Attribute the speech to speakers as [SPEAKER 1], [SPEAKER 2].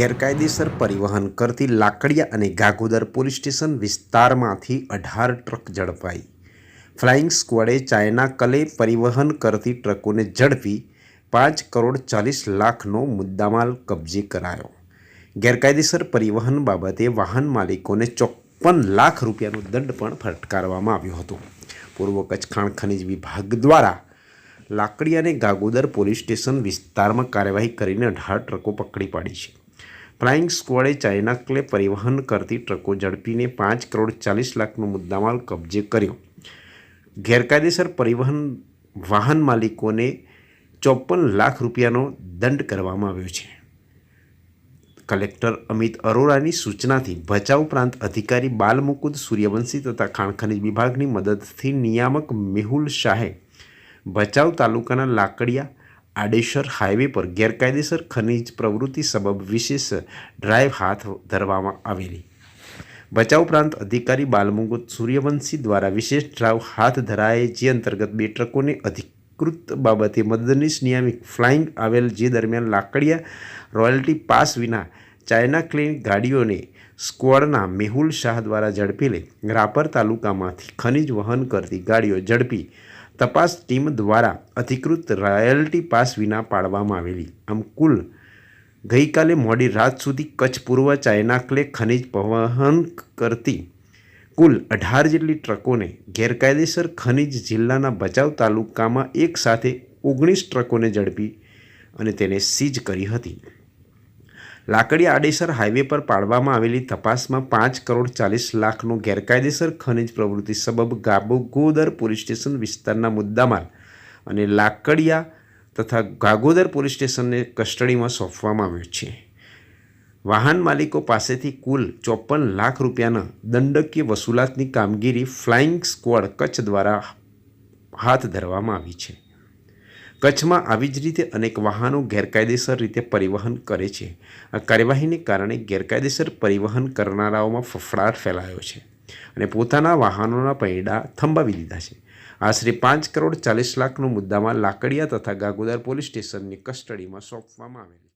[SPEAKER 1] ગેરકાયદેસર પરિવહન કરતી લાકડિયા અને ગાગોદર પોલીસ સ્ટેશન વિસ્તારમાંથી અઢાર ટ્રક ઝડપાઈ. ફ્લાઇંગ સ્ક્વોડે ચાઇના કલે પરિવહન કરતી ટ્રકોને ઝડપી પાંચ કરોડ ચાલીસ લાખનો મુદ્દામાલ કબજે કરાયો. ગેરકાયદેસર પરિવહન બાબતે વાહન માલિકોને ચોપ્પન લાખ રૂપિયાનો દંડ પણ ફટકારવામાં આવ્યો હતો. પૂર્વ કચ્છ ખાણ ખનિજ વિભાગ દ્વારા લાકડી અને ગાગોદર પોલીસ સ્ટેશન વિસ્તારમાં કાર્યવાહી કરીને અઢાર ટ્રકો પકડી પાડી છે. ફ્લાઇંગ સ્કવોડે ચાઇના ક્લે પરિવહન કરતી ટ્રકો ઝડપીને પાંચ કરોડ ચાલીસ લાખનો મુદ્દામાલ કબજે કર્યો. ગેરકાયદેસર પરિવહન વાહન માલિકોને ચોપન લાખ રૂપિયાનો દંડ કરવામાં આવ્યો છે. કલેક્ટર અમિત અરોરાની સૂચનાથી ભચાઉ પ્રાંત અધિકારી બાલમુકુદ સૂર્યવંશી તથા ખાણ ખનિજ વિભાગની મદદથી નિયામક મેહુલ શાહે ભચાઉ તાલુકાના લાકડિયા આડેસર હાઈવે પર ગેરકાયદેસર ખનિજ પ્રવૃત્તિ સબબ વિશેષ ડ્રાઈવ હાથ ધરવામાં આવેલી. બચાવ પ્રાંત અધિકારી બાલમુકુદ સૂર્યવંશી દ્વારા વિશેષ ડ્રાઈવ હાથ ધરાય જે અંતર્ગત બે ટ્રકોને અધિકૃત બાબતે મદદનીશ નિયામિક ફ્લાઇંગ આવેલ જે દરમિયાન લાકડિયા રોયલ્ટી પાસ વિના ચાઇના ક્લેન ગાડીઓને સ્ક્વોડના મેહુલ શાહ દ્વારા ઝડપી લઈ રાપર તાલુકામાંથી ખનિજ વહન કરતી ગાડીઓ ઝડપી તપાસ ટીમ દ્વારા અધિકૃત રોયલ્ટી પાસ વિના પાડવામાં આવેલી. આમ કુલ ગઈકાલે મોડી રાત સુધી કચ્છ પૂર્વ ચાઇના ક્લે ખનિજ વહન કરતી કુલ અઢાર જેટલી ટ્રકોને ગેરકાયદેસર ખનિજ જિલ્લાના ભચાઉ તાલુકામાં એક સાથે ઓગણીસ ટ્રકોને ઝડપી અને તેને સીઝ કરી હતી. લાકડી આડેસર હાઈવે પર પાડવામાં આવેલી તપાસમાં પાંચ કરોડ ચાલીસ લાખનો ગેરકાયદેસર ખનિજ પ્રવૃત્તિ સબબ ગાબોગોદર પોલીસ સ્ટેશન વિસ્તારના મુદ્દામાલ અને લાકડિયા તથા ગાગોદર પોલીસ સ્ટેશનને કસ્ટડીમાં સોંપવામાં આવ્યો છે. વાહન માલિકો પાસેથી કુલ ચોપન લાખ રૂપિયાના દંડકીય વસૂલાતની કામગીરી ફ્લાઇંગ સ્ક્વોડ કચ્છ દ્વારા હાથ ધરવામાં આવી છે. કચ્છમાં આવી જ રીતે અનેક વાહનો ગેરકાયદેસર રીતે પરિવહન કરે છે. આ કાર્યવાહીને કારણે ગેરકાયદેસર પરિવહન કરનારાઓમાં ફફડાટ ફેલાયો છે અને પોતાના વાહનોના પૈડા થંભાવી દીધા છે. આશરે પાંચ કરોડ ચાલીસ લાખનો મુદ્દામાં લાકડિયા તથા ગાગોદર પોલીસ સ્ટેશનની કસ્ટડીમાં સોંપવામાં આવેલ